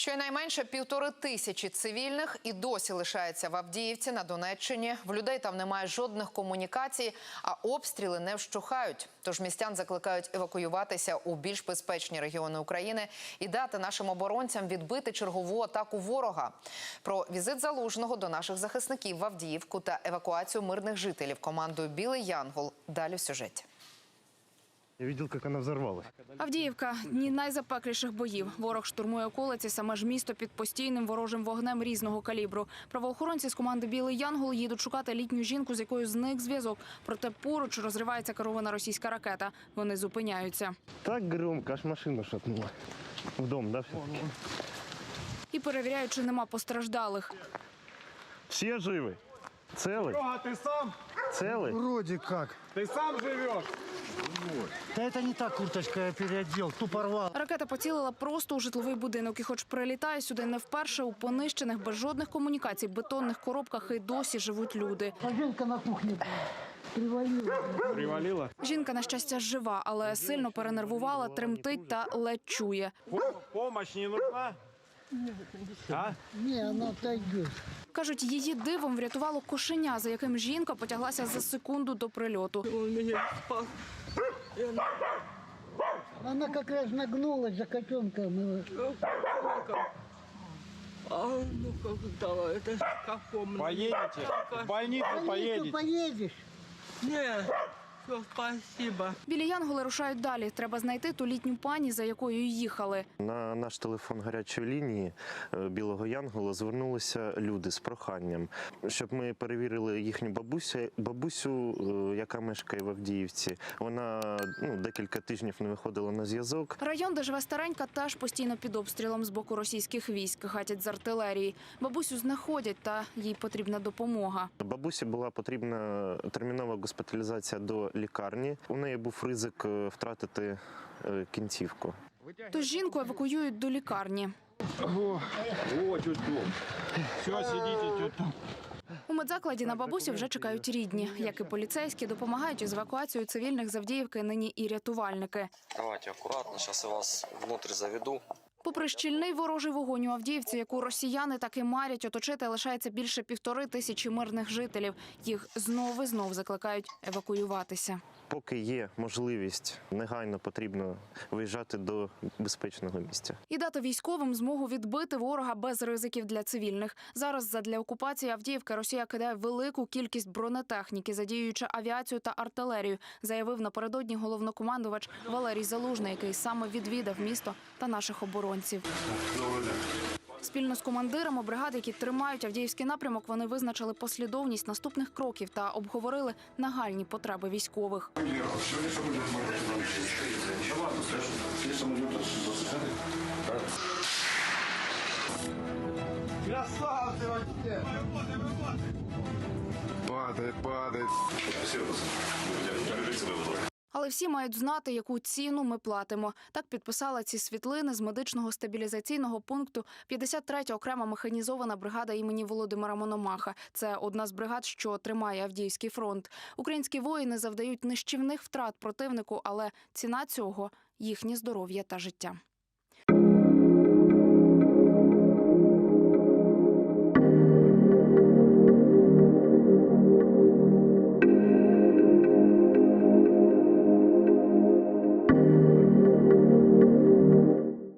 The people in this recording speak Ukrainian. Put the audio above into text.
Щонайменше півтори тисячі цивільних і досі лишається в Авдіївці на Донеччині. В людей там немає жодних комунікацій, а обстріли не вщухають. Тож містян закликають евакуюватися у більш безпечні регіони України і дати нашим оборонцям відбити чергову атаку ворога. Про візит залужного до наших захисників в Авдіївку та евакуацію мирних жителів командою Білий Янгол. Далі в сюжеті. Я видел, как она взорвалась. Авдіївка дні найзапекліших боїв. Ворог штурмує околиці, саме ж місто під постійним ворожим вогнем різного калібру. Правоохоронці з команди Білий Янгол їдуть шукати літню жінку, з якою зник зв'язок. Проте поруч розривається керована російська ракета. Вони зупиняються Так громко, аж машину шатнула. В дом, да, все-таки? і перевіряють, чи нема постраждалих. Все живы? Целы? А ты сам? Целы? Вроде как. Ты сам живешь? Да это не та курточка, я переодел, ту порвал. Ракета поцілила просто у житловий будинок. І, хоч прилітає сюди не вперше, у понищених без жодних комунікацій, бетонних коробках і досі живуть люди. Поженка на кухне привалила. Привалила? Жінка, на щастя, жива, але сильно перенервувала, тремтить та ледь чує. Помощь не нужна? А? Не, она отойдет. Кажуть, її дивом врятувало кошеня, за яким жінка потяглася за секунду до прильоту. Она как раз нагнулась за котенком. А ну как давай, это в каком? Поедете? В больницу поедете? поедешь? Нет, спасибо. Білі янголи рушають далі. Треба знайти ту літню пані, за якою їхали. На наш телефон гарячої лінії е, Білого Янгола звернулися люди з проханням, щоб ми перевірили їхню бабусю, бабусю, е, яка мешкає в Авдіївці. Вона ну, декілька тижнів не виходила на зв'язок. Район, де живе старенька, теж постійно під обстрілом з боку російських військ, гатять з артилерії. Бабусю знаходять, та їй потрібна допомога. Бабусі була потрібна термінова госпіталізація до лікарні. У неї був ризик е, втратити е, кінцівку. Тож жінку евакуюють до лікарні. Все, сидите тут. У медзакладі на бабусі вже чекають рідні. Як і поліцейські, допомагають із евакуацією цивільних з Авдіївки нині і рятувальники. Давайте аккуратно, сейчас я вас внутрь заведу. Попри щільний ворожий вогонь у Авдіївці, яку росіяни так і марять оточити, лишається більше півтори тисячі мирних жителів. Їх знову і знов закликають евакуюватися. Поки є можливість, негайно потрібно виїжджати до безпечного місця. І дати військовим змогу відбити ворога без ризиків для цивільних. Зараз задля окупації Авдіївки Росія кидає велику кількість бронетехніки, задіюючи авіацію та артилерію, заявив напередодні головнокомандувач Валерій Залужний, який саме відвідав місто та наших оборонців. Спільно з командирами бригад, які тримають Авдіївський напрямок, вони визначили послідовність наступних кроків та обговорили нагальні потреби військових. Красавцы вообще! Падает, падает. Але всі мають знати, яку ціну ми платимо. Так підписала ці світлини з медичного стабілізаційного пункту 53-я окрема механізована бригада імені Володимира Мономаха. Це одна з бригад, що тримає Авдіївський фронт. Українські воїни завдають нищівних втрат противнику, але ціна цього їхнє здоров'я та життя.